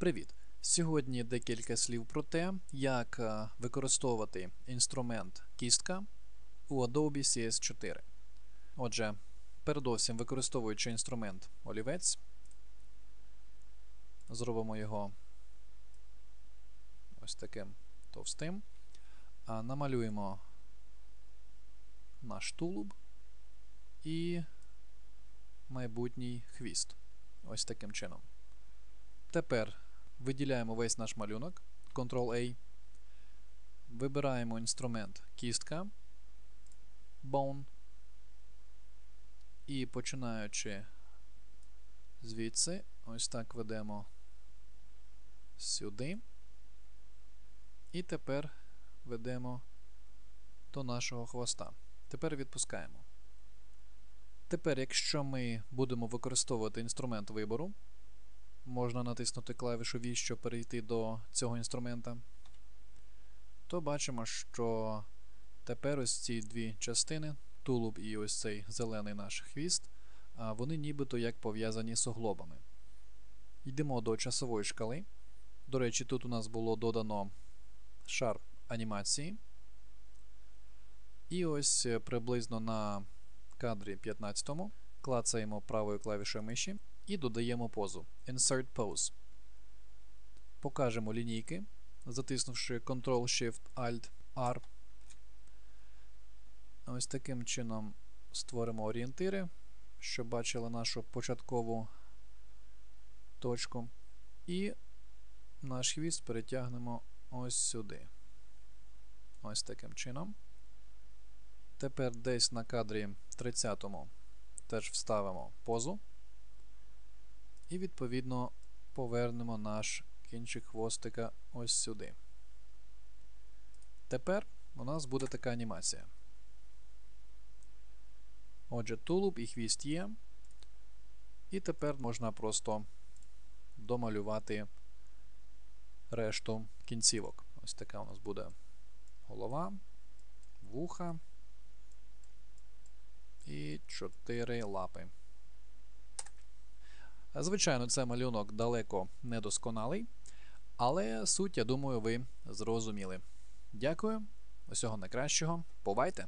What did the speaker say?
Привіт! Сьогодні декілька слів про те, як е, використовувати інструмент кістка у Adobe CS4. Отже, передовсім використовуючи інструмент олівець, зробимо його ось таким товстим, намалюємо наш тулуб і майбутній хвіст. Ось таким чином. Тепер виділяємо весь наш малюнок, Ctrl-A, вибираємо інструмент кістка, Bone, і починаючи звідси, ось так ведемо сюди. І тепер ведемо до нашого хвоста. Тепер відпускаємо. Тепер, якщо ми будемо використовувати інструмент вибору, можна натиснути клавішу V, щоб перейти до цього інструмента, то бачимо, що тепер ось ці дві частини, тулуб і ось цей зелений наш хвіст, вони нібито як пов'язані з оглобами. Йдемо до часової шкали. До речі, тут у нас було додано шар анімації. І ось приблизно на кадрі 15 клацаємо правою клавішою миші і додаємо позу Insert Pose. Покажемо лінійки, затиснувши Ctrl-Shift-Alt-R. Ось таким чином створимо орієнтири, щоб бачили нашу початкову точку. І наш хвіст перетягнемо ось сюди. Ось таким чином. Тепер десь на кадрі 30-му теж вставимо позу. І, відповідно, повернемо наш кінчик хвостика ось сюди. Тепер у нас буде така анімація. Отже, тулуб і хвіст є. І тепер можна просто домалювати решту кінцівок. Ось така у нас буде голова, вуха і чотири лапи. Звичайно, це малюнок далеко не досконалий, але суть, я думаю, ви зрозуміли. Дякую, усього найкращого. Бувайте!